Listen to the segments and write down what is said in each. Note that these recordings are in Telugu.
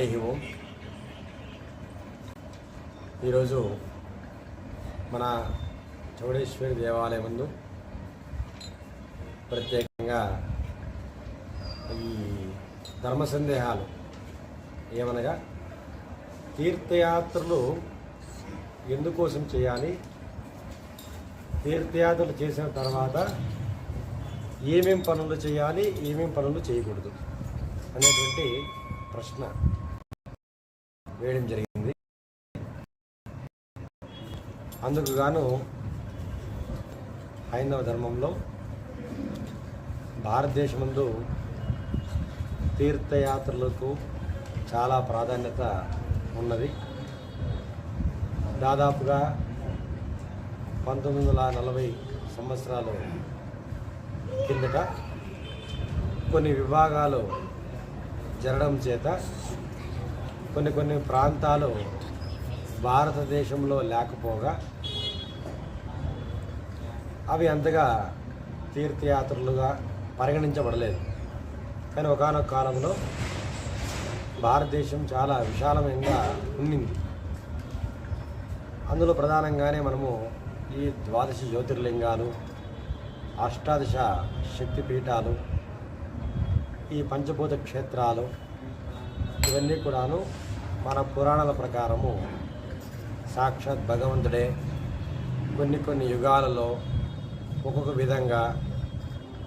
హరి ఓం. ఈరోజు మన చౌడేశ్వరి దేవాలయం ముందు ప్రత్యేకంగా ఈ ధర్మ సందేహాలు ఏమనగా తీర్థయాత్రలు ఎందుకోసం చేయాలి? తీర్థయాత్రలు చేసిన తర్వాత ఏమేం పనులు చేయాలి? ఏమేం పనులు చేయకూడదు? అనేటువంటి ప్రశ్న. వేయడం జరిగింది. అందుకు గాను హైందవ ధర్మంలో భారతదేశమందు తీర్థయాత్రలకు చాలా ప్రాధాన్యత ఉన్నది. దాదాపుగా పంతొమ్మిది వందల నలభై సంవత్సరాలు కిందట కొన్ని విభాగాలు జరగడం చేత కొన్ని కొన్ని ప్రాంతాలు భారతదేశంలో లేకపోగా అవి అంతగా తీర్థయాత్రలుగా పరిగణించబడలేదు. కానీ ఒకనొక కాలంలో భారతదేశం చాలా విశాలమైనగా ఉండింది. అందులో ప్రధానంగానే మనము ఈ ద్వాదశ జ్యోతిర్లింగాలు అష్టాదశ శక్తిపీఠాలు ఈ పంచభూత క్షేత్రాలు ఇవన్నీ కూడాను మన పురాణాల ప్రకారము. సాక్షాత్ భగవంతుడే కొన్ని కొన్ని యుగాలలో ఒక్కొక్క విధంగా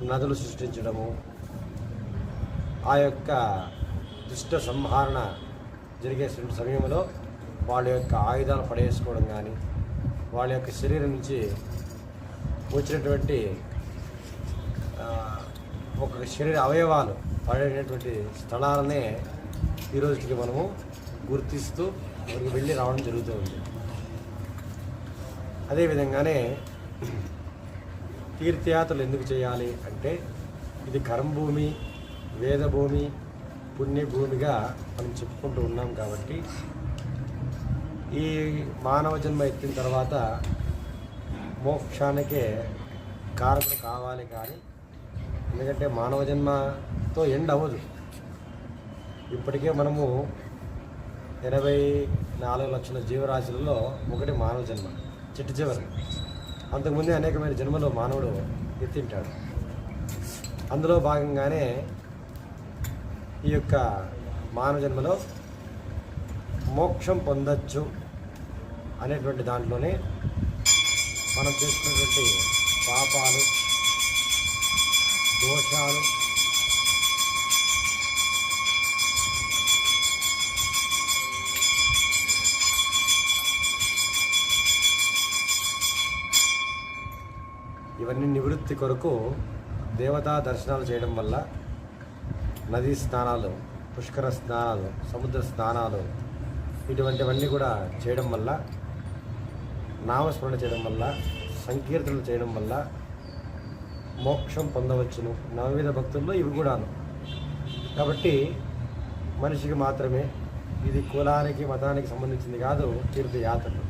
నదులు సృష్టించడము ఆ యొక్క దుష్ట సంహరణ జరిగే సమయంలో వాళ్ళ యొక్క ఆయుధాలు పడేసుకోవడం కానీ వాళ్ళ యొక్క శరీరం నుంచి వచ్చినటువంటి ఒక శరీర అవయవాలు పడేటటువంటి స్థలాలనే ఈ రోజుకి మనము గుర్తిస్తూ అక్కడికి వెళ్ళి రావడం జరుగుతూ ఉంది. అదేవిధంగానే తీర్థయాత్రలు ఎందుకు చేయాలి అంటే ఇది కర్మభూమి వేదభూమి పుణ్యభూమిగా మనం చెప్పుకుంటూ ఉన్నాం కాబట్టి ఈ మానవ జన్మ ఎత్తిన తర్వాత మోక్షానికే కారణం కావాలి కానీ ఎందుకంటే మానవ జన్మతో ఎండ్ అవ్వదు. ఇప్పటికే మనము ఎనభై నాలుగు లక్షల జీవరాశులలో ఒకటి మానవ జన్మ చిట్టు చివరి. అంతకుముందే అనేకమైన జన్మలో మానవుడు ఎత్తింటాడు. అందులో భాగంగానే ఈ యొక్క మానవ జన్మలో మోక్షం పొందొచ్చు అనేటువంటి దాంట్లోనే మనం చేసుకున్నటువంటి పాపాలు దోషాలు ఇవన్నీ నివృత్తి కొరకు దేవతా దర్శనాలు చేయడం వల్ల నదీ స్నానాలు పుష్కర స్నానాలు సముద్ర స్నానాలు ఇటువంటివన్నీ కూడా చేయడం వల్ల నామస్మరణ చేయడం వల్ల సంకీర్తనలు చేయడం వల్ల మోక్షం పొందవచ్చును. నవవిధ భక్తుల్లో ఇవి కూడాను. కాబట్టి మనిషికి మాత్రమే ఇది కులానికి మతానికి సంబంధించింది కాదు తీర్థయాత్రలు.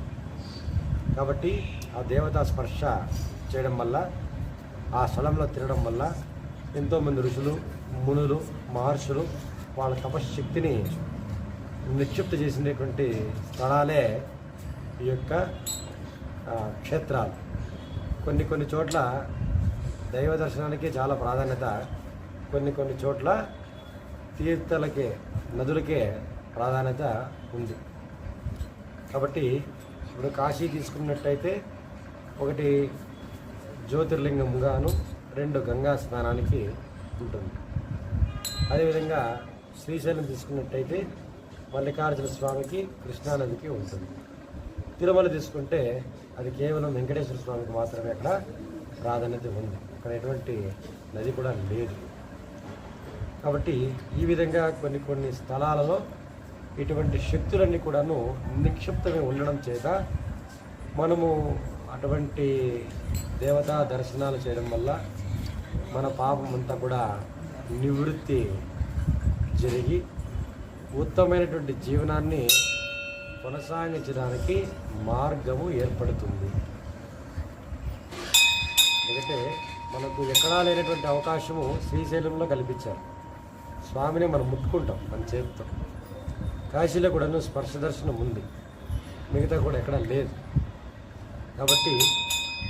కాబట్టి ఆ దేవతా స్పర్శ చేయడం వల్ల ఆ స్థలంలో తిరగడం వల్ల ఎంతోమంది ఋషులు మునులు మహర్షులు వాళ్ళ తపశక్తిని నిక్షిప్త చేసినటువంటి స్థలాలే ఈ యొక్క క్షేత్రాలు. కొన్ని కొన్ని చోట్ల దైవ దర్శనానికి చాలా ప్రాధాన్యత కొన్ని కొన్ని చోట్ల తీర్థలకే నదులకే ప్రాధాన్యత ఉంది. కాబట్టి ఇప్పుడు కాశీ తీసుకున్నట్టయితే ఒకటి జ్యోతిర్లింగంగాను రెండు గంగా స్నానానికి ఉంటుంది. అదేవిధంగా శ్రీశైలం తీసుకున్నట్టయితే మల్లికార్జున స్వామికి కృష్ణానదికి ఉంటుంది. తిరుమల తీసుకుంటే అది కేవలం వెంకటేశ్వర స్వామికి మాత్రమే అక్కడ ప్రాధాన్యత ఉంది. అక్కడ ఎటువంటి నది కూడా లేదు. కాబట్టి ఈ విధంగా కొన్ని కొన్ని స్థలాలలో ఇటువంటి శక్తులన్నీ కూడాను నిక్షిప్తమే ఉండడం చేత మనము అటువంటి దేవతా దర్శనాలు చేయడం వల్ల మన పాపం అంతా కూడా నివృత్తి జరిగి ఉత్తమమైనటువంటి జీవనాన్ని కొనసాగించడానికి మార్గము ఏర్పడుతుంది. ఎందుకంటే మనకు ఎక్కడా లేనటువంటి అవకాశము శ్రీశైలంలో కల్పించారు. స్వామిని మనం ముట్టుకుంటాం మన చేతితో. కాశీలో కూడాను స్పర్శ దర్శనం ఉంది. మిగతా కూడా ఎక్కడ లేదు. కాబట్టి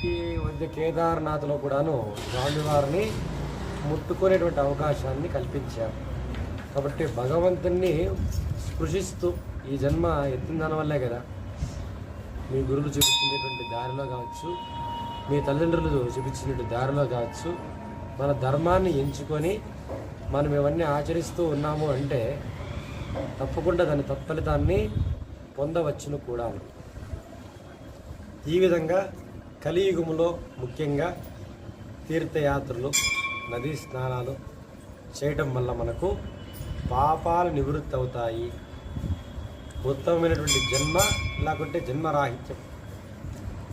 ఈ మధ్య కేదార్నాథ్లో కూడాను స్వామివారిని ముట్టుకునేటువంటి అవకాశాన్ని కల్పించారు. కాబట్టి భగవంతుణ్ణి స్పృశిస్తూ ఈ జన్మ ఎత్తిన దానివల్లే కదా. మీ గురువులు చూపించినటువంటి దారిలో కావచ్చు మీ తల్లిదండ్రులు చూపించినటువంటి దారిలో కావచ్చు మన ధర్మాన్ని ఎంచుకొని మనం ఇవన్నీ ఆచరిస్తూ ఉన్నాము అంటే తప్పకుండా దాని తత్ఫలితాన్ని పొందవచ్చును కూడా ఈ విధంగా కలియుగములో ముఖ్యంగా తీర్థయాత్రలు నదీ స్నానాలు చేయటం వల్ల మనకు పాపాలు నివృత్తి అవుతాయి ఉత్తమమైనటువంటి జన్మ లేకుంటే జన్మరాహిత్యం.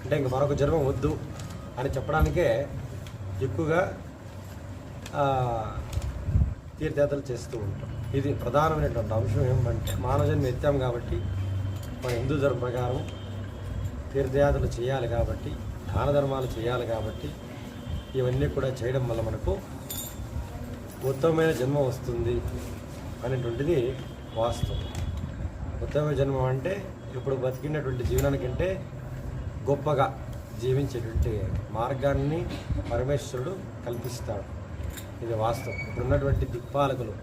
అంటే ఇంక మరొక జన్మ వద్దు అని చెప్పడానికే ఎక్కువగా తీర్థయాత్రలు చేస్తూ ఉంటాం. ఇది ప్రధానమైనటువంటి అంశం ఏమంటే మానవ జన్మ ఎత్తాం కాబట్టి మన హిందూ ధర్మ ప్రకారం తీర్థయాత్రలు చేయాలి కాబట్టి దాన ధర్మాలు చేయాలి కాబట్టి ఇవన్నీ కూడా చేయడం వల్ల మనకు ఉత్తమమైన జన్మ వస్తుంది అనేటువంటిది వాస్తవం. ఉత్తమమైన జన్మ అంటే ఇప్పుడు బతికినటువంటి జీవనానికంటే గొప్పగా జీవించేటువంటి మార్గాన్ని పరమేశ్వరుడు కల్పిస్తాడు. ఇది వాస్తవం. ఇప్పుడు ఉన్నటువంటి దిక్పాలకులు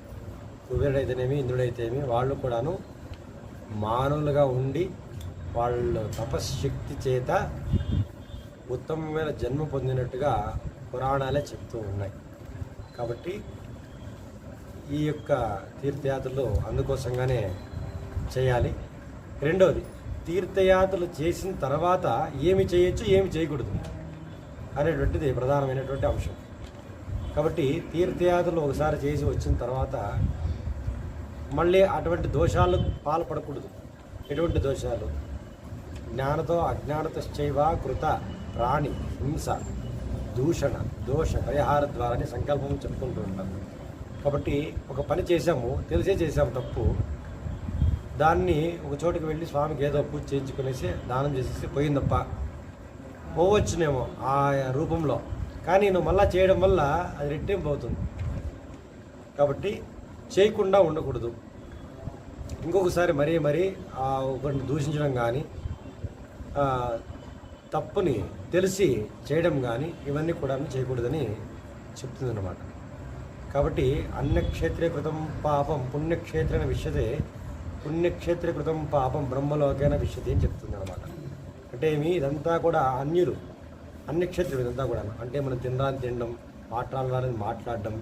కుబేరుడైతేనేమి ఇంద్రుడైతేనేమి వాళ్ళు కూడాను మానవులుగా ఉండి వాళ్ళు తపశ్శక్తి చేత ఉత్తమమైన జన్మ పొందినట్టుగా పురాణాలే చెప్తూ ఉన్నాయి. కాబట్టి ఈ యొక్క తీర్థయాత్రలు అందుకోసంగానే చేయాలి. రెండవది తీర్థయాత్రలు చేసిన తర్వాత ఏమి చేయొచ్చు ఏమి చేయకూడదు అనేటువంటిది ప్రధానమైనటువంటి అంశం. కాబట్టి తీర్థయాత్రలు ఒకసారి చేసి వచ్చిన తర్వాత మళ్ళీ అటువంటి దోషాలు పాల్పడకూడదు. ఎటువంటి దోషాలు? జ్ఞానతో అజ్ఞానతశ్చైవ కృత ప్రాణి హింస దూషణ దోష పరిహార ద్వారానే సంకల్పం చెప్పుకుంటూ ఉంటాం కాబట్టి ఒక పని చేసాము తెలిసే చేసాము తప్పు. దాన్ని ఒక చోటుకి వెళ్ళి స్వామికి ఏదో పూజ చేయించుకునేసి దానం చేసేసి పోయిందప్ప. పోవచ్చునేమో ఆ రూపంలో. కానీ నువ్వు మళ్ళా చేయడం వల్ల అది రెట్టింపు అవుతుంది కాబట్టి చేయకుండా ఉండకూడదు. ఇంకొకసారి మరీ మరీ ఆ ఒకరిని దూషించడం కానీ తప్పుని తెలిసి చేయడం కానీ ఇవన్నీ కూడా చేయకూడదని చెప్తుందన్నమాట. కాబట్టి అన్నక్షేత్రే కృతం పాపం పుణ్యక్షేత్రమైన విషయదే పుణ్యక్షేత్ర కృతం పాపం బ్రహ్మలోకైన విష్యతే అని చెప్తుంది అనమాట అంటే ఏమి? ఇదంతా కూడా అన్యులు అన్యక్షేత్రం ఇదంతా కూడా అంటే మనం తినడానికి తినడం మాట్లాడాలని మాట్లాడడం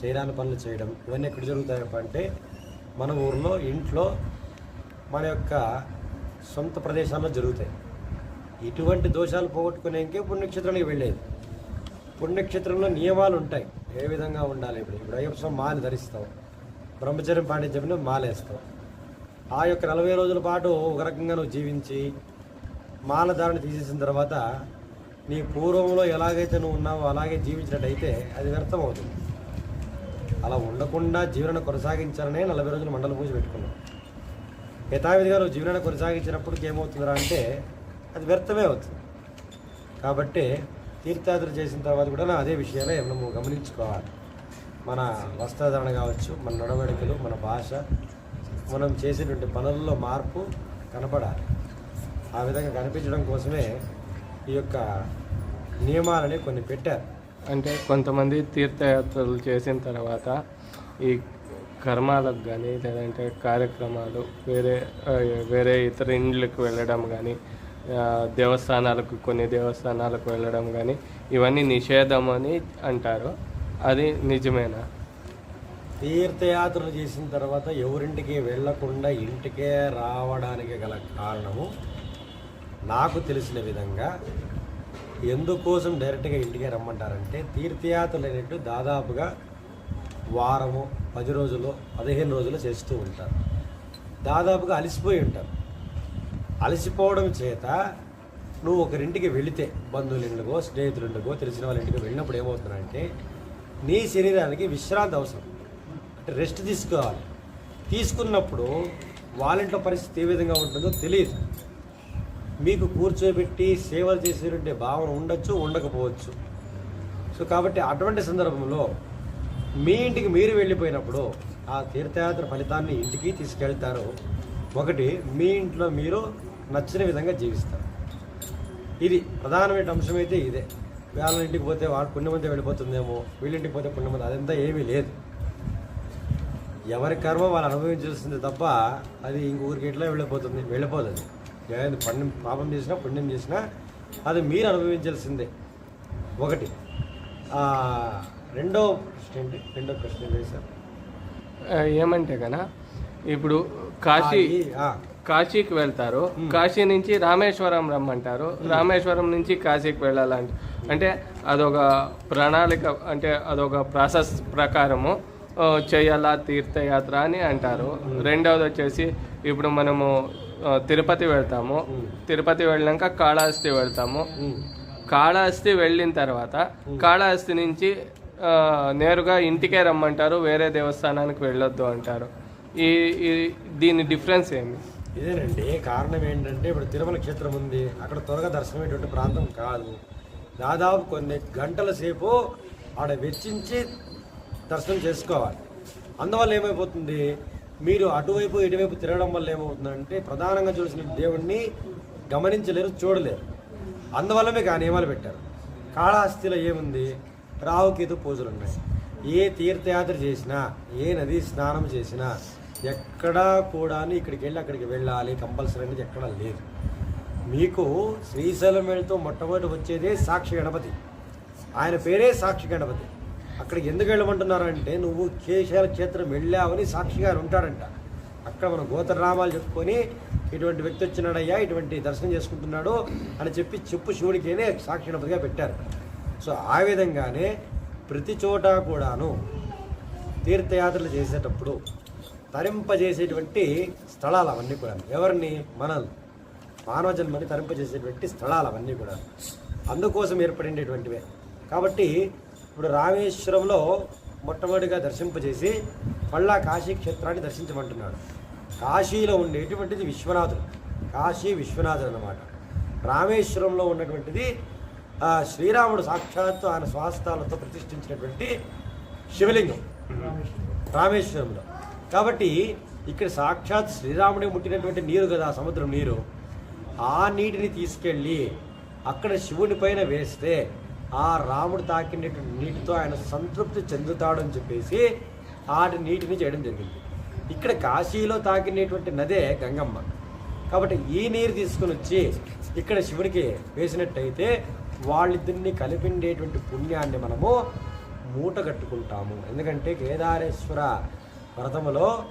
చేయడానికి పనులు చేయడం ఇవన్నీ ఎక్కడ జరుగుతాయప్ప అంటే మన ఊర్లో ఇంట్లో మన యొక్క సొంత ప్రదేశాల్లో జరుగుతాయి. ఇటువంటి దోషాలు పోగొట్టుకునేకే పుణ్యక్షేత్రానికి వెళ్ళేది. పుణ్యక్షేత్రంలో నియమాలు ఉంటాయి. ఏ విధంగా ఉండాలి ఇప్పుడు? ఇప్పుడు అయ్యప్ప స్వామి మాల ధరిస్తాం. బ్రహ్మచర్యం పాటించమని మాలేస్తాం. ఆ యొక్క నలభై రోజుల పాటు ఒక రకంగా నువ్వు జీవించి మాల ధారణ తీసేసిన తర్వాత నీ పూర్వంలో ఎలాగైతే నువ్వు ఉన్నావో అలాగే జీవించినట్టయితే అది వ్యర్థం అవుతుంది అలా ఉండకుండా జీవన కొనసాగించాలనే నలభై రోజులు మండల పూజ పెట్టుకున్నాం. యథావిధిగా నువ్వు జీవనాన్ని కొనసాగించినప్పుడు ఏమవుతుందిరా అంటే అది వ్యర్థమే అవుతుంది. కాబట్టి తీర్థయాత్ర చేసిన తర్వాత కూడా అదే విషయాలే మనము గమనించుకోవాలి. మన వస్త్రధారణ కావచ్చు మన నడవడికలు మన భాష మనం చేసేటువంటి పనుల్లో మార్పు కనపడాలి. ఆ విధంగా కనిపించడం కోసమే ఈ యొక్క నియమాలని కొన్ని పెట్టారు. అంటే కొంతమంది తీర్థయాత్రలు చేసిన తర్వాత ఈ కర్మాలకు కానీ లేదంటే కార్యక్రమాలు వేరే వేరే ఇతర ఇండ్లకు వెళ్ళడం కానీ దేవస్థానాలకు కొన్ని దేవస్థానాలకు వెళ్ళడం కానీ ఇవన్నీ నిషేధం అని అంటారు. అది నిజమేనా? తీర్థయాత్రలు చేసిన తర్వాత ఎవరింటికి వెళ్ళకుండా ఇంటికే రావడానికి గల కారణము నాకు తెలిసిన విధంగా ఎందుకోసం డైరెక్ట్గా ఇంటికే రమ్మంటారంటే తీర్థయాత్రలు అనేట్టు దాదాపుగా వారము పది రోజులు పదిహేను రోజులు చేస్తూ ఉంటారు. దాదాపుగా అలసిపోయి ఉంటారు. అలసిపోవడం చేత నువ్వు ఒకరింటికి వెళితే బంధువుల ఇంటికో స్నేహితుల ఇంటికో తెలిసిన వాళ్ళ ఇంటికి వెళ్ళినప్పుడు ఏమవుతున్నారంటే నీ శరీరానికి విశ్రాంతి అవసరం. అంటే రెస్ట్ తీసుకోవాలి. తీసుకున్నప్పుడు వాళ్ళ ఇంట్లో పరిస్థితి ఏ విధంగా ఉంటుందో తెలియదు. మీకు కూర్చోబెట్టి సేవలు చేసేటువంటి భావన ఉండొచ్చు ఉండకపోవచ్చు. సో కాబట్టి అటువంటి సందర్భంలో మీ ఇంటికి మీరు వెళ్ళిపోయినప్పుడు ఆ తీర్థయాత్ర ఫలితాన్ని ఇంటికి తీసుకెళ్తారు. ఒకటి మీ ఇంట్లో మీరు నచ్చిన విధంగా జీవిస్తారు. ఇది ప్రధానమైన అంశం అయితే ఇదే. వాళ్ళ ఇంటికి పోతే వాడు పుణ్యమంతా వెళ్ళిపోతుందేమో వీళ్ళింటికి పోతే పుణ్యమంతా అదంతా ఏమీ లేదు. ఎవరి కర్మ వాళ్ళు అనుభవించాల్సింది తప్ప అది ఇంకొకరికి ఎట్లా వెళ్ళిపోతుంది? వెళ్ళిపోదు అది ఏదైనా పుణ్యం పాపం చేసినా పుణ్యం చేసినా అది మీరు అనుభవించాల్సిందే. ఒకటి. రెండో ప్రశ్న ఏంటి? రెండో ప్రశ్న ఏమంటే కన్నా ఇప్పుడు కాశీ కాశీకి వెళ్తారు. కాశీ నుంచి రామేశ్వరం రమ్మంటారు. రామేశ్వరం నుంచి కాశీకి వెళ్ళాలంట. అంటే అదొక ప్రణాళిక అంటే అదొక ప్రాసెస్ ప్రకారము చేయాలా తీర్థయాత్ర అని అంటారు. రెండవది వచ్చేసి ఇప్పుడు మనము తిరుపతి వెళ్తాము. తిరుపతి వెళ్ళాక కాళహస్తి వెళ్తాము. కాళహస్తి వెళ్ళిన తర్వాత కాళహస్తి నుంచి నేరుగా ఇంటికే రమ్మంటారు వేరే దేవస్థానానికి వెళ్ళొద్దు అంటారు. ఈ దీని డిఫరెన్స్ ఏమి? ఇదేనండి కారణం ఏంటంటే ఇప్పుడు తిరుమల క్షేత్రం ఉంది. అక్కడ త్వరగా దర్శనమయ్యేటువంటి ప్రాంతం కాదు. దాదాపు కొన్ని గంటల సేపు ఆడ వెచ్చించి దర్శనం చేసుకోవాలి. అందువల్ల ఏమైపోతుంది? మీరు అటువైపు ఇటువైపు తిరగడం వల్ల ఏమవుతుందంటే ప్రధానంగా చూసిన దేవుణ్ణి గమనించలేరు చూడలేరు. అందువల్ల మీకు ఆ నియమాలు పెట్టారు. కాళహస్తిలో ఏముంది? రావుకేతు పూజలు ఉన్నాయి ఏ తీర్థయాత్ర చేసినా ఏ నది స్నానం చేసినా ఎక్కడా కూడా ఇక్కడికి వెళ్ళి అక్కడికి వెళ్ళాలి కంపల్సరీ అనేది ఎక్కడా లేదు. మీకు శ్రీశైలం వెళ్తూ మొట్టమొదటి వచ్చేదే సాక్షి గణపతి. ఆయన పేరే సాక్షి గణపతి. అక్కడికి ఎందుకు వెళ్ళమంటున్నారంటే నువ్వు కేశాల క్షేత్రం వెళ్ళావని సాక్షి గారు ఉంటాడంట అక్కడ మన గోతరామాలు చెప్పుకొని ఇటువంటి వ్యక్తి వచ్చినాడయ్యా ఇటువంటి దర్శనం చేసుకుంటున్నాడు అని చెప్పి చెప్పు శివుడికేనే సాక్షి గణపతిగా పెట్టారు. సో ఆ విధంగానే ప్రతి చోట కూడాను తీర్థయాత్రలు చేసేటప్పుడు తరింపజేసేటువంటి స్థలాలు అవన్నీ కూడా. ఎవరిని? మనల్ని. మానవ జన్మని తరింపజేసేటువంటి స్థలాలు అవన్నీ కూడా. అందుకోసం ఏర్పడినటువంటివే కాబట్టి ఇప్పుడు రామేశ్వరంలో మొట్టమొదటిగా దర్శింపజేసి మళ్ళా కాశీ క్షేత్రాన్ని దర్శించమంటున్నాడు. కాశీలో ఉండేటువంటిది విశ్వనాథుడు. కాశీ విశ్వనాథుడు అన్నమాట. రామేశ్వరంలో ఉన్నటువంటిది శ్రీరాముడు సాక్షాత్తు ఆయన స్వాస్థాలతో ప్రతిష్ఠించినటువంటి శివలింగం. రామేశ్వరంలో. కాబట్టి ఇక్కడ సాక్షాత్ శ్రీరాముడే ముట్టినటువంటి నీరు కదా సముద్రం నీరు. ఆ నీటిని తీసుకెళ్ళి అక్కడ శివుని పైన వేస్తే ఆ రాముడు తాకినటువంటి నీటితో ఆయన సంతృప్తి చెందుతాడు అని చెప్పేసి ఆటి నీటిని చేయడం జరిగింది. ఇక్కడ కాశీలో తాకినటువంటి నదే గంగమ్మ. కాబట్టి ఈ నీరు తీసుకుని వచ్చి ఇక్కడ శివుడికి వేసినట్టయితే వాళ్ళిద్దరిని కలిపిండేటువంటి పుణ్యాన్ని మనము మూట కట్టుకుంటాము ఎందుకంటే కేదారేశ్వర వ్రతములో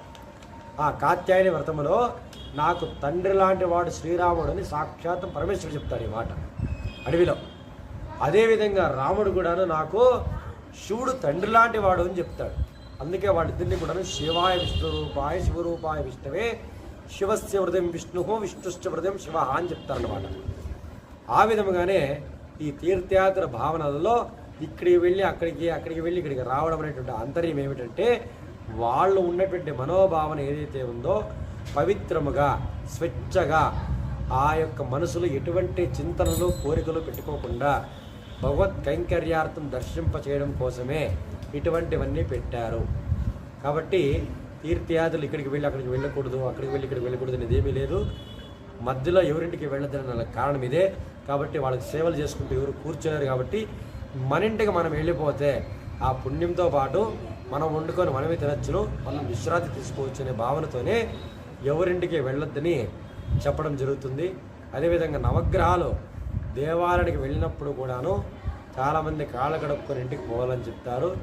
ఆ కాత్యాయని వ్రతములో నాకు తండ్రి లాంటి వాడు శ్రీరాముడు అని సాక్షాత్ పరమేశ్వరుడు చెప్తాడు ఈ మాట. అడవిలో. అదేవిధంగా రాముడు కూడాను నాకు శివుడు తండ్రి లాంటి వాడు అని చెప్తాడు. అందుకే వాళ్ళిద్దరిని కూడాను శివాయ విష్ణురూపాయ శివరూపాయ విష్ణువే శివస్య హృదయం విష్ణు విష్ణుశ్చ హృదయం శివ అని చెప్తారన్నమాట. ఆ విధముగానే ఈ తీర్థయాత్ర భావనలలో ఇక్కడికి వెళ్ళి అక్కడికి అక్కడికి వెళ్ళి ఇక్కడికి రావడం అనేటువంటి ఆంతర్యం ఏమిటంటే వాళ్ళు ఉన్నటువంటి మనోభావన ఏదైతే ఉందో పవిత్రముగా స్వచ్ఛగా ఆ యొక్క మనసులో ఎటువంటి చింతనలు కోరికలు పెట్టుకోకుండా భగవత్ కైంకర్యార్థం దర్శింప చేయడం కోసమే ఇటువంటివన్నీ పెట్టారు. కాబట్టి తీర్థయాత్రలు ఇక్కడికి వెళ్ళి అక్కడికి వెళ్ళకూడదు అక్కడికి వెళ్ళి ఇక్కడికి వెళ్ళకూడదు అనేది ఏమీ లేదు. మధ్యలో ఎవరింటికి వెళ్ళదని కారణం ఇదే. కాబట్టి వాళ్ళకి సేవలు చేసుకుంటూ ఎవరు కూర్చోలేరు కాబట్టి మన ఇంటికి మనం వెళ్ళిపోతే ఆ పుణ్యంతో పాటు మనం వండుకొని మనమే తినచ్చును మనం విశ్రాంతి తీసుకోవచ్చు అనే భావనతోనే ఎవరింటికి వెళ్ళొద్దని చెప్పడం జరుగుతుంది. అదేవిధంగా నవగ్రహాలు దేవాలయానికి వెళ్ళినప్పుడు కూడాను చాలామంది కాళ్ళ గడుపుకొని ఇంటికి పోవాలని చెప్తారు.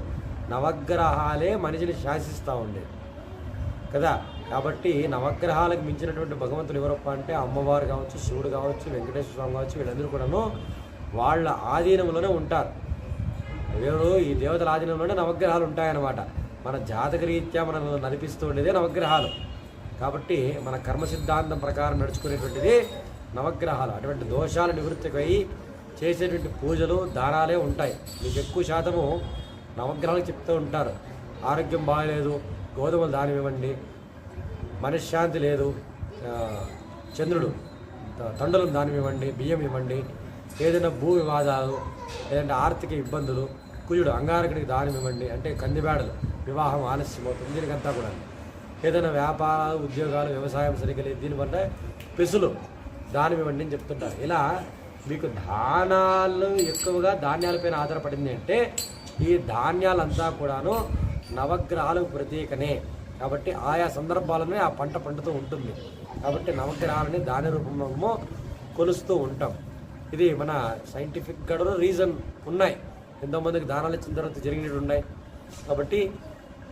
నవగ్రహాలే మనిషిని శాసిస్తూ ఉండేది కదా? కాబట్టి నవగ్రహాలకు మించినటువంటి భగవంతుడు ఎవరప్ప అంటే అమ్మవారు కావచ్చు శివుడు కావచ్చు వెంకటేశ్వర స్వామి కావచ్చు వీళ్ళందరూ కూడాను వాళ్ళ ఆధీనంలోనే ఉంటారు. దేవుడు ఈ దేవతల ఆధీనంలోనే నవగ్రహాలు ఉంటాయన్నమాట. మన జాతక రీత్యా మనల్ని నడిపిస్తూ ఉండేదే నవగ్రహాలు. కాబట్టి మన కర్మ సిద్ధాంతం ప్రకారం నడుచుకునేటువంటిది నవగ్రహాలు. అటువంటి దోషాలు నివృత్తికై చేసేటువంటి పూజలు దానాలే ఉంటాయి. మీకు ఎక్కువ శాతము నవగ్రహాలు చెప్తూ ఉంటారు. ఆరోగ్యం బాగాలేదు గోధుమలు దానం ఇవ్వండి మనశ్శాంతి లేదు చంద్రుడు త- తండలం దానం ఇవ్వండి బియ్యం ఇవ్వండి ఏదైనా భూ వివాదాలు లేదంటే ఆర్థిక ఇబ్బందులు కుజుడు అంగారకుడికి దానం ఇవ్వండి అంటే కందిబేడలు వివాహం ఆలస్యం అవుతుంది దీనికంతా కూడా. ఏదైనా వ్యాపారాలు ఉద్యోగాలు వ్యవసాయం సరిగ్గా లేదు దీనివల్ల పెసులు దానం ఇవ్వండి అని చెప్తుంటారు. ఇలా మీకు దానాలు ఎక్కువగా ధాన్యాలపైన ఆధారపడింది అంటే ఈ ధాన్యాలంతా కూడాను నవగ్రహాలకు ప్రతీకనే. కాబట్టి ఆయా సందర్భాలనే ఆ పంట పండుతూ ఉంటుంది. కాబట్టి నవగ్రహాలని దాని రూపంలో కొలుస్తూ ఉంటాం. ఇది మన సైంటిఫిక్ కూడా రీజన్ ఉన్నాయి. ఎంతోమందికి దానాలు ఇచ్చిన తర్వాత జరిగినట్టు ఉన్నాయి. కాబట్టి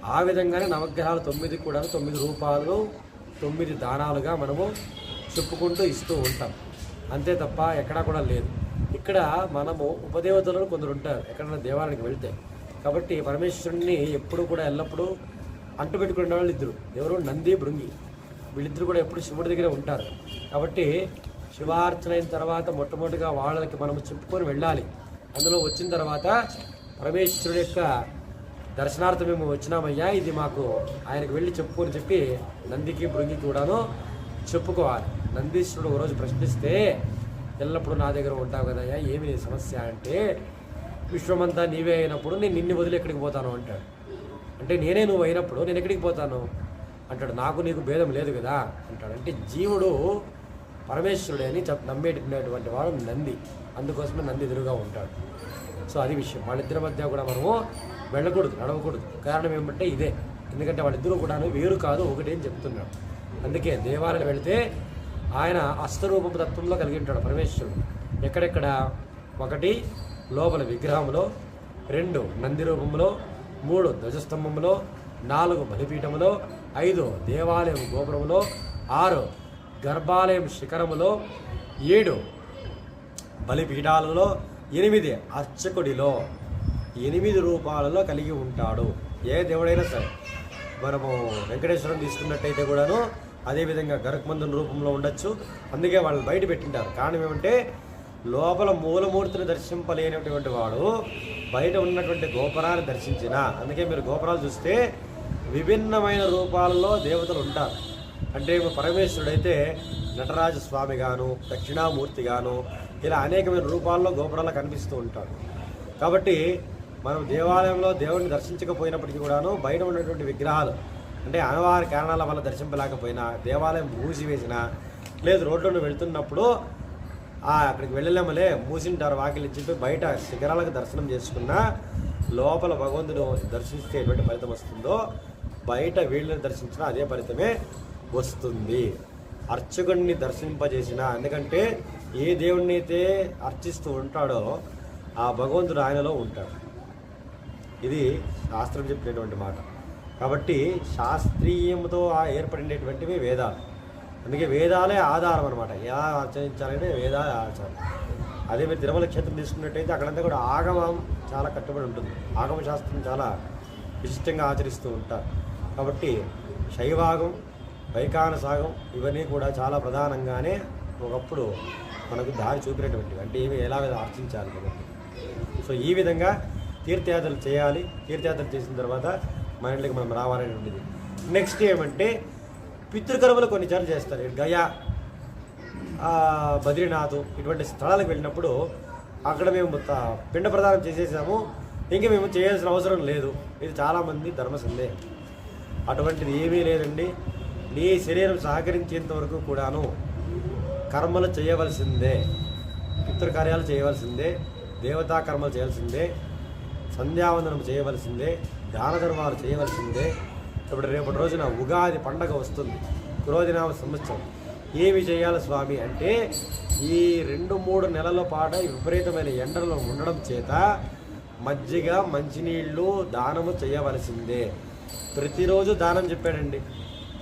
ఆ విధంగానే నవగ్రహాలు తొమ్మిది కూడా తొమ్మిది రూపాలు తొమ్మిది దానాలుగా మనము చెప్పుకుంటూ ఇస్తూ ఉంటాం. అంతే తప్ప ఎక్కడా కూడా లేదు. ఇక్కడ మనము ఉపదేవతలను కొందరు ఉంటారు ఎక్కడైనా దేవాలయానికి వెళ్తే. కాబట్టి పరమేశ్వరుణ్ణి ఎప్పుడు కూడా ఎల్లప్పుడూ అంటు పెట్టుకునే వాళ్ళు ఇద్దరు. ఎవరు? నంది బృంగి వీళ్ళిద్దరు కూడా ఎప్పుడు శివుడి దగ్గర ఉంటారు. కాబట్టి శివార్చన అయిన తర్వాత మొట్టమొదటిగా వాళ్ళకి మనం చెప్పుకొని వెళ్ళాలి. అందులో వచ్చిన తర్వాత పరమేశ్వరుడు యొక్క దర్శనార్థం మేము వచ్చినామయ్యా. ఇది మాకు ఆయనకు వెళ్ళి చెప్పుకొని చెప్పి నందికి బృంగికి కూడాను చెప్పుకోవాలి. నందీశ్వరుడు ఒకరోజు ప్రశ్నిస్తే ఎల్లప్పుడూ నా దగ్గర ఉంటావు కదయ్యా ఏమి నీ సమస్య అంటే విశ్వమంతా నీవే అయినప్పుడు నేను నిన్ను వదిలి ఎక్కడికి పోతాను అంటాడు. అంటే నేనే నువ్వు అయినప్పుడు నేను ఎక్కడికి పోతాను? అంటాడు. నాకు నీకు భేదం లేదు కదా అంటాడు. అంటే జీవుడు పరమేశ్వరుడే అని చెప్ నమ్మేటటువంటి వాడు నంది. అందుకోసమే నంది ఎదురుగా ఉంటాడు. సో అది విషయం. వాళ్ళిద్దరి మధ్య కూడా మనము వెళ్ళకూడదు నడవకూడదు. కారణం ఏమంటే ఇదే. ఎందుకంటే వాళ్ళిద్దరూ కూడా వేరు కాదు ఒకటి అని చెప్తున్నాడు. అందుకే దేవాలయం వెళితే ఆయన అష్టరూపపు తత్వంలో కలిగి ఉంటాడు పరమేశ్వరుడు. ఎక్కడెక్కడ? ఒకటి లోపల విగ్రహంలో రెండు నంది రూపంలో మూడు ధ్వజస్తంభంలో నాలుగు బలిపీఠములో ఐదు దేవాలయం గోపురములో ఆరు గర్భాలయం శిఖరములో ఏడు బలిపీఠాలలో ఎనిమిది అర్చకుడిలో ఎనిమిది రూపాలలో కలిగి ఉంటాడు. ఏ దేవుడైనా సరే. మనము వెంకటేశ్వరం తీసుకున్నట్టయితే కూడాను అదేవిధంగా గరుక్మందుని రూపంలో ఉండొచ్చు. అందుకే వాళ్ళు బయట పెట్టింటారు. కారణం ఏమంటే లోపల మూలమూర్తిని దర్శింపలేనటువంటి వాడు బయట ఉన్నటువంటి గోపురాన్ని దర్శించిన. అందుకే మీరు గోపురాలు చూస్తే విభిన్నమైన రూపాలలో దేవతలు ఉంటారు. అంటే పరమేశ్వరుడైతే నటరాజ స్వామి గాను దక్షిణామూర్తి గాను ఇలా అనేకమైన రూపాల్లో గోపురాల్లో కనిపిస్తూ ఉంటాడు కాబట్టి మనం దేవాలయంలో దేవుడిని దర్శించకపోయినప్పటికీ కూడాను బయట ఉన్నటువంటి విగ్రహాలు అంటే అనివార్య కారణాల వల్ల దర్శింపలేకపోయినా దేవాలయం మూసివేసినా లేదు రోడ్లను వెళ్తున్నప్పుడు అక్కడికి వెళ్ళలేమలే మూసింటారు వాకిలి చెప్పి బయట శిఖరాలకు దర్శనం చేసుకున్నా లోపల భగవంతుడు దర్శిస్తే ఎటువంటి ఫలితం వస్తుందో బయట వీళ్ళని దర్శించినా అదే ఫలితమే. వస్తుంది. అర్చకుడిని దర్శింపజేసిన ఎందుకంటే ఏ దేవుణ్ణి అయితే అర్చిస్తూ ఉంటాడో ఆ భగవంతుడు ఆయనలో ఉంటాడు. ఇది శాస్త్రం చెప్పినటువంటి మాట. కాబట్టి శాస్త్రీయంతో ఏర్పడినటువంటివి వేదాలు. అందుకే వేదాలే ఆధారం అనమాట ఎలా ఆచరించాలంటే వేదాలే ఆచారం. అదే మీరు తిరుమల క్షేత్రం తీసుకున్నట్టయితే అక్కడంతా కూడా ఆగమం చాలా కట్టుబడి ఉంటుంది. ఆగమ శాస్త్రం చాలా విశిష్టంగా ఆచరిస్తూ ఉంటారు. కాబట్టి శైవాగం వైకాన సాగం ఇవన్నీ కూడా చాలా ప్రధానంగానే ఒకప్పుడు మనకు దారి చూపినటువంటివి. అంటే ఇవి ఎలా ఆర్చించాలి కాబట్టి సో ఈ విధంగా తీర్థయాత్రలు చేయాలి. తీర్థయాత్రలు చేసిన తర్వాత మన ఇంట్లోకి మనం రావాలనేటువంటిది. నెక్స్ట్ ఏమంటే పితృకర్మలు కొన్నిసార్లు చేస్తారు. గయా బద్రీనాథ్ ఇటువంటి స్థలాలకు వెళ్ళినప్పుడు అక్కడ మేము పిండ ప్రదానం చేసేసాము. ఇంక మేము చేయాల్సిన అవసరం లేదు. ఇది చాలామంది ధర్మ సందేహం. అటువంటిది ఏమీ లేదండి. నీ శరీరం సహకరించేంత వరకు కూడాను కర్మలు చేయవలసిందే పితృకార్యాలు చేయవలసిందే దేవతా కర్మలు చేయాల్సిందే సంధ్యావందనం చేయవలసిందే దాన ధర్మాలు చేయవలసిందే. ఇప్పుడు రేపటి రోజున ఉగాది పండగ వస్తుంది క్రోధినామ సంవత్సరం. ఏమి చేయాలి స్వామి అంటే ఈ రెండు మూడు నెలల పాటు విపరీతమైన ఎండలో ఉండడం చేత మజ్జిగ మంచినీళ్ళు దానము చేయవలసిందే. ప్రతిరోజు దానం చెప్పాడండి.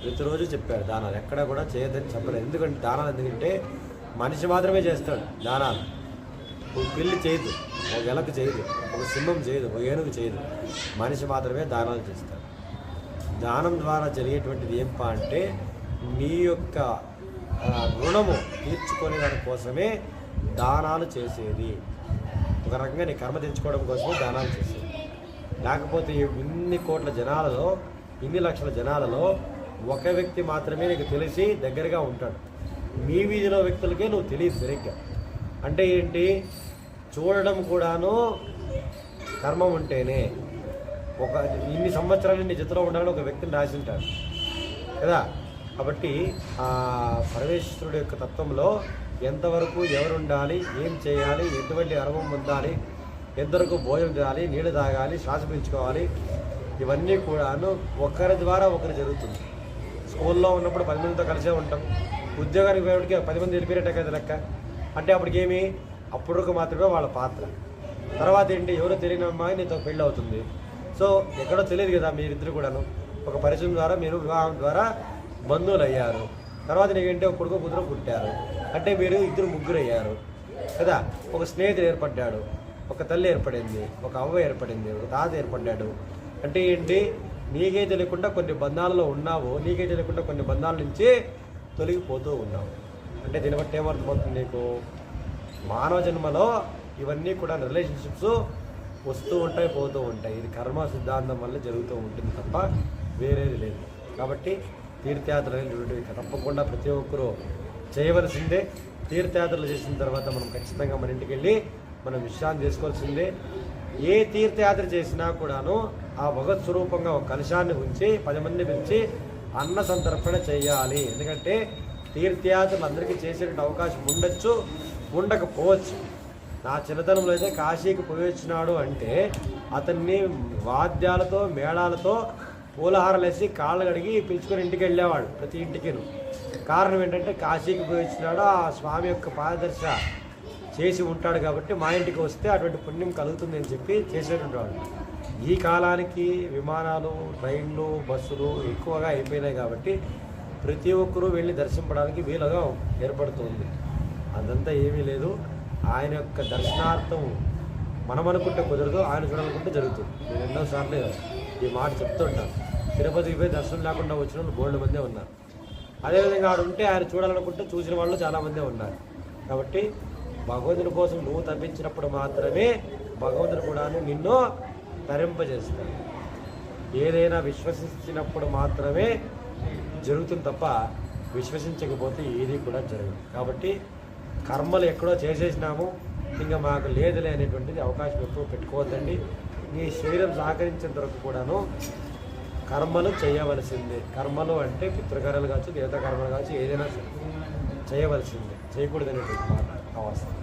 ప్రతిరోజు చెప్పాడు దానాలు ఎక్కడ కూడా చేయొద్దని చెప్పలేదు. ఎందుకంటే దానాలు ఎందుకంటే మనిషి మాత్రమే చేస్తాడు దానాలు. ఒక పిల్లి చేయదు ఒక ఎలక చేయదు ఒక సింహం చేయదు ఒక ఏనుగు చేయదు. మనిషి మాత్రమే దానాలు చేస్తాడు. దానం ద్వారా జరిగేటువంటిది ఏం పా అంటే నీ యొక్క రుణము తీర్చుకునే దాని కోసమే దానాలు చేసేది. ఒక రకంగా నీ కర్మ తెచ్చుకోవడం కోసమే దానాలు చేసేది. లేకపోతే ఇన్ని కోట్ల జనాలలో ఇన్ని లక్షల జనాలలో ఒక వ్యక్తి మాత్రమే నీకు తెలిసి దగ్గరగా ఉంటాడు. మీ వీధిలో వ్యక్తులకే నువ్వు తెలియదు సరిగ్గా. అంటే ఏంటి? చూడడం కూడాను కర్మం ఉంటేనే. ఒక ఇన్ని సంవత్సరాలు నీ జతలో ఉండాలని ఒక వ్యక్తిని రాసి ఉంటాడు. కదా? కాబట్టి ఆ పరమేశ్వరుడు యొక్క తత్వంలో ఎంతవరకు ఎవరు ఉండాలి ఏం చేయాలి ఎటువంటి అర్వం పొందాలి ఎంతవరకు భోజనం చేయాలి నీళ్ళు తాగాలి శ్వాస పెంచుకోవాలి ఇవన్నీ కూడాను ఒకరి ద్వారా ఒకరు జరుగుతుంది. స్కూల్లో ఉన్నప్పుడు పది మందితో కలిసే ఉంటాం. ఉద్యోగానికి పోయేటికి పది మంది వెళ్ళిపోయేట కదా లెక్క. అంటే అప్పటికి అప్పుడు మాత్రమే వాళ్ళ పాత్ర. తర్వాత ఏంటి? ఎవరో తెలియని అమ్మాయి నీతో పెళ్ళి అవుతుంది. సో ఎక్కడో తెలియదు కదా మీరిద్దరు కూడాను. ఒక పరిచయం ద్వారా మీరు వివాహం ద్వారా బంధువులు అయ్యారు తర్వాత నీకంటే? ఒక కొడుకు కూతురు పుట్టారు. అంటే మీరు ఇద్దరు ముగ్గురు అయ్యారు కదా? ఒక స్నేహితుడు ఏర్పడ్డాడు. ఒక తల్లి ఏర్పడింది. ఒక అవ్వ ఏర్పడింది. ఒక తాత ఏర్పడ్డాడు. అంటే ఏంటి? నీకే తెలియకుండా కొన్ని బంధాలలో ఉన్నావు నీకే తెలియకుండా కొన్ని బంధాల నుంచి తొలగిపోతూ ఉన్నావు. అంటే దీన్ని బట్టి ఏమర్థమవుతుంది నీకు? మానవ జన్మలో ఇవన్నీ కూడా రిలేషన్షిప్స్ వస్తూ ఉంటాయి పోతూ ఉంటాయి. ఇది కర్మ సిద్ధాంతం వల్ల జరుగుతూ ఉంటుంది తప్ప వేరేది లేదు. కాబట్టి తీర్థయాత్రలు అనేటువంటివి తప్పకుండా ప్రతి ఒక్కరూ చేయవలసిందే. తీర్థయాత్రలు చేసిన తర్వాత మనం ఖచ్చితంగా మన ఇంటికి వెళ్ళి మనం విశ్రాంతి చేసుకోవాల్సిందే ఏ తీర్థయాత్ర చేసినా కూడాను ఆ భగత్ స్వరూపంగా ఒక కలశాన్ని ఉంచి పది మంది పిలిచి అన్న సంతర్పణ చేయాలి. ఎందుకంటే తీర్థయాత్రలు అందరికీ చేసేటువంటి అవకాశం ఉండొచ్చు ఉండకపోవచ్చు. నా చిన్నతనంలో అయితే కాశీకి పోయి వచ్చినాడు అంటే అతన్ని వాద్యాలతో మేళాలతో పూలహారాలు వేసి కాళ్ళు కడిగి పిలుచుకొని ఇంటికి వెళ్ళేవాడు ప్రతి ఇంటికిను. కారణం ఏంటంటే కాశీకి పోయి వచ్చినాడు ఆ స్వామి యొక్క పారదర్శ చేసి ఉంటాడు కాబట్టి మా ఇంటికి వస్తే అటువంటి పుణ్యం కలుగుతుంది అని చెప్పి చేసేటువంటి వాడు. ఈ కాలానికి విమానాలు ట్రైన్లు బస్సులు ఎక్కువగా అయిపోయినాయి కాబట్టి ప్రతి ఒక్కరూ వెళ్ళి దర్శింపడానికి వీలుగా ఏర్పడుతుంది. అదంతా ఏమీ లేదు. ఆయన యొక్క దర్శనార్థం మనం అనుకుంటే కుదరదు ఆయన చూడాలనుకుంటే జరుగుతుంది. నేను ఎన్నోసార్లు ఈ మాట చెప్తుంటాను తిరుపతికి పోయి దర్శనం లేకుండా వచ్చిన వాళ్ళు బోల్డ్ మందే ఉన్నారు. అదేవిధంగా ఆడు ఉంటే ఆయన చూడాలనుకుంటే చూసిన వాళ్ళు చాలామందే ఉన్నారు. కాబట్టి భగవంతుని కోసం నువ్వు తప్పించినప్పుడు మాత్రమే భగవంతుడు కూడా నిన్ను తరింపజేస్తాడు. ఏదైనా విశ్వసించినప్పుడు మాత్రమే జరుగుతుంది తప్ప విశ్వసించకపోతే ఏది కూడా జరగదు. కాబట్టి కర్మలు ఎక్కడో చేసేసినాము ఇంకా మాకు లేదులే అనేటువంటిది అవకాశం ఎప్పుడూ పెట్టుకోవద్దండి. నీ శరీరం సహకరించేంత వరకు కూడాను కర్మలు చేయవలసిందే. కర్మలు అంటే పితృకర్మలు కావచ్చు దేవతా కర్మలు కావచ్చు ఏదైనా చేయవలసిందే. చేయకూడదు అనేటువంటి మాట. Namaste.